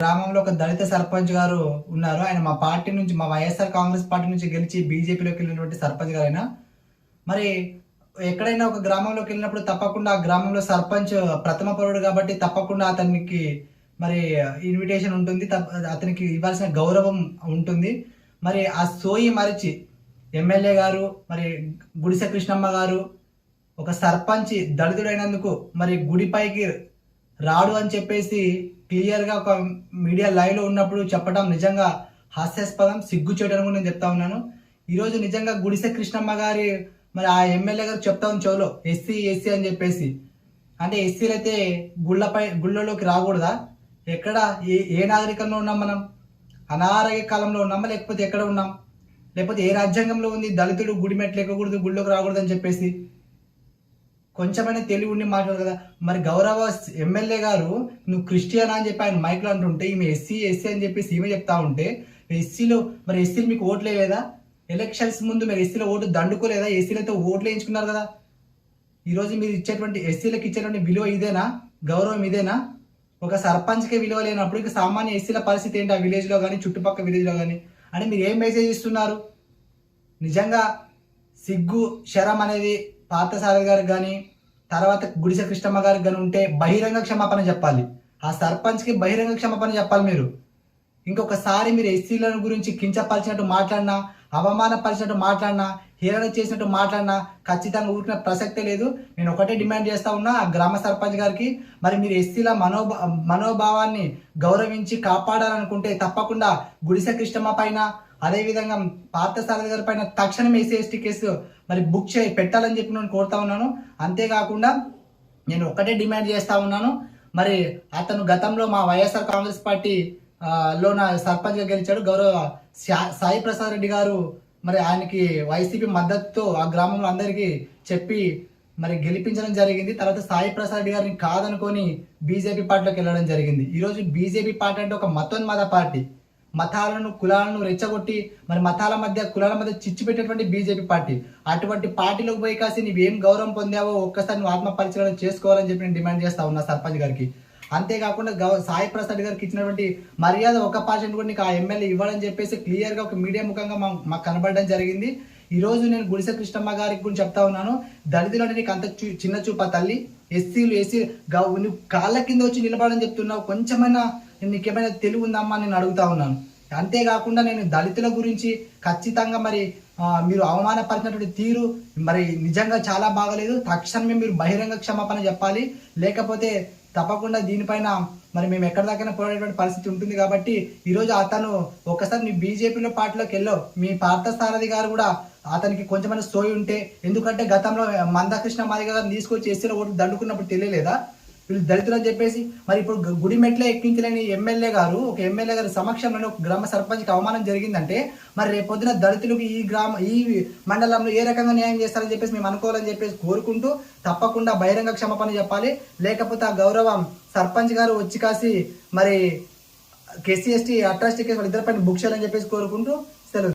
గ్రామంలో ఒక దళిత సర్పంచ్ గారు ఉన్నారు. ఆయన మా పార్టీ నుంచి మా వైఎస్ఆర్ కాంగ్రెస్ పార్టీ నుంచి గెలిచి బీజేపీలోకి వెళ్ళినటువంటి సర్పంచ్ గారు ఆయన. మరి ఎక్కడైనా ఒక గ్రామంలోకి వెళ్ళినప్పుడు తప్పకుండా ఆ గ్రామంలో సర్పంచ్ ప్రథమ పౌరుడు కాబట్టి తప్పకుండా అతనికి మరి ఇన్విటేషన్ ఉంటుంది. అతనికి ఇవ్వాల్సిన గౌరవం ఉంటుంది. మరి ఆ సోయి మరిచి ఎమ్మెల్యే గారు మరి గుడిసె కృష్ణమ్మ గారు ఒక సర్పంచ్ దళితుడైనందుకు మరి గుడిపైకి రాడు అని చెప్పేసి క్లియర్గా ఒక మీడియా లైవ్లో ఉన్నప్పుడు చెప్పడం నిజంగా హాస్యాస్పదం సిగ్గు చేయడం కూడా నేను చెప్తా ఉన్నాను. ఈరోజు నిజంగా గుడిసె కృష్ణమ్మ గారి మరి ఆ ఎమ్మెల్యే గారు చెప్తా ఉంది చెవులో ఎస్సీ ఎస్సీ అని చెప్పేసి. అంటే ఎస్సీలు అయితే గుళ్ళపై గుళ్ళలోకి రాకూడదా? ఎక్కడ ఏ ఏ నాగరికంలో ఉన్నాం మనం? అనారోగ్య కాలంలో ఉన్నామా? లేకపోతే ఎక్కడ ఉన్నాం? లేకపోతే ఏ రాజ్యాంగంలో ఉంది? దళితుడు గుడి మెట్లు ఎక్కకూడదు గుళ్ళోకి రాకూడదు అని చెప్పేసి. కొంచెమైనా తెలివి ఉండి మాట్లాడు కదా. మరి గౌరవ ఎమ్మెల్యే గారు నువ్వు క్రిస్టియన్ అని చెప్పి ఆయన మైక్లో అంటుంటే ఈమె ఎస్సీ ఎస్సీ అని చెప్పేసి ఈమె చెప్తా ఉంటే ఎస్సీలో మరి ఎస్సీలు మీకు ఓట్లే లేదా? ఎలక్షన్స్ ముందు మీరు ఎస్సీలో ఓటు దండుకోలేదా? ఎస్సీలతో ఓట్లు వేయించుకున్నారు కదా. ఈరోజు మీరు ఇచ్చేటువంటి ఎస్సీలకు ఇచ్చేటువంటి విలువ ఇదేనా? గౌరవం ఇదేనా? ఒక సర్పంచ్కే విలువ లేనప్పుడు ఇక సామాన్య ఎస్సీల పరిస్థితి ఏంటి? ఆ విలేజ్లో కానీ చుట్టుపక్కల విలేజ్లో కానీ అని మీరు ఏం మెసేజ్ ఇస్తున్నారు? నిజంగా సిగ్గు శరం అనేది పార్థసారథి గారికి కానీ తర్వాత గుడిసె కృష్ణమ్మ గారికి కానీ ఉంటే బహిరంగ క్షమాపణ చెప్పాలి. ఆ సర్పంచ్కి బహిరంగ క్షమాపణ చెప్పాలి మీరు. ఇంకొకసారి మీరు ఎస్సీల గురించి కించపరిచినట్టు మాట్లాడినా అవమానపరిచినట్టు మాట్లాడినా హీరణ చేసినట్టు మాట్లాడినా ఖచ్చితంగా ఊరికిన ప్రసక్తే లేదు. నేను ఒకటే డిమాండ్ చేస్తా ఉన్నా ఆ గ్రామ సర్పంచ్ గారికి. మరి మీరు ఎస్సీల మనోభా మనోభావాన్ని గౌరవించి కాపాడాలనుకుంటే తప్పకుండా గుడిసె కృష్ణమ్మ పైన అదేవిధంగా పార్థసారథి గారి పైన తక్షణం ఎస్సీ ఎస్టీ కేసు మరి బుక్ చేయి పెట్టాలని చెప్పి నేను కోరుతా ఉన్నాను. అంతేకాకుండా నేను ఒక్కటే డిమాండ్ చేస్తా ఉన్నాను. మరి అతను గతంలో మా వైఎస్ఆర్ కాంగ్రెస్ పార్టీ లో నా సర్పంచ్గా గెలిచాడు. గౌరవ శా- సాయి ప్రసాద్ రెడ్డి గారు మరి ఆయనకి వైసీపీ మద్దతుతో ఆ గ్రామంలో అందరికీ చెప్పి మరి గెలిపించడం జరిగింది. తర్వాత సాయి ప్రసాద్ రెడ్డి గారిని కాదనుకొని బీజేపీ పార్టీలోకి వెళ్ళడం జరిగింది. ఈరోజు బీజేపీ పార్టీ అంటే ఒక మతోన్మాద పార్టీ. మతాలను కులాలను రెచ్చగొట్టి మరి మతాల మధ్య కులాల మధ్య చిచ్చు పెట్టేటువంటి బీజేపీ పార్టీ. అటువంటి పార్టీలోకి పోయి కాసి నువ్వేం గౌరవం పొందావో ఒక్కసారి నువ్వు ఆత్మ పరిశీలన చేసుకోవాలని చెప్పి నేను డిమాండ్ చేస్తా ఉన్నా సర్పంచ్ గారికి. అంతేకాకుండా గౌ సాయి ప్రసాద్ గారికి ఇచ్చినటువంటి మర్యాద ఒక పర్సెంట్ కూడా నీకు ఆ ఎమ్మెల్యే ఇవ్వాలని చెప్పేసి క్లియర్గా ఒక మీడియా ముఖంగా మా- మాకు కనబడడం జరిగింది. ఈరోజు నేను గుడిసె కృష్ణమ్మ గారికి గురించి చెప్తా ఉన్నాను. దళితులు అంటే నీకు అంత చూ- చిన్న చూప తల్లి. ఎస్సీలు ఎస్సీ గౌ- నువ్వు కాళ్ళ కింద వచ్చి నిలబడని చెప్తున్నావు. కొంచెమైనా నేను నీకేమైనా తెలివి ఉందమ్మా నేను అడుగుతా ఉన్నాను. అంతేకాకుండా నేను దళితుల గురించి ఖచ్చితంగా మరి మీరు అవమానపరిచినటువంటి తీరు మరి నిజంగా చాలా బాగలేదు. తక్షణమే మీరు బహిరంగ క్షమాపణ చెప్పాలి. లేకపోతే తప్పకుండా దీనిపైన మరి మేము ఎక్కడ దాకైనా పోరాడేటువంటి పరిస్థితి ఉంటుంది కాబట్టి ఈరోజు అతను ఒకసారి మీ బీజేపీలో పార్టీలోకి వెళ్ళావు. మీ పార్థసారథి గారు కూడా అతనికి కొంచెమైనా సోయి ఉంటే ఎందుకంటే గతంలో మందకృష్ణ మాదిగ గారు తీసుకొచ్చి ఎస్సీలో ఓటు దండుకున్నప్పుడు తెలియలేదా? వీళ్ళు దళితులు అని చెప్పేసి మరి ఇప్పుడు గుడి మెట్లే ఎక్కించలేని ఎమ్మెల్యే గారు ఒక ఎమ్మెల్యే గారి సమక్షంలో ఒక గ్రామ సర్పంచ్కి అవమానం జరిగిందంటే మరి రేపొద్దున దళితులకు ఈ గ్రామ ఈ మండలంలో ఏ రకంగా న్యాయం చేస్తారని చెప్పేసి మేము అనుకోవాలని చెప్పేసి కోరుకుంటూ తప్పకుండా బహిరంగ క్షమాపణ చెప్పాలి. లేకపోతే ఆ గౌరవం సర్పంచ్ గారు వచ్చి కాసి మరి కేసీ ఎస్టీ అట్రాసిటీ కేసు వాళ్ళిద్దరి బుక్ చేయాలని చెప్పేసి కోరుకుంటూ సెలవు.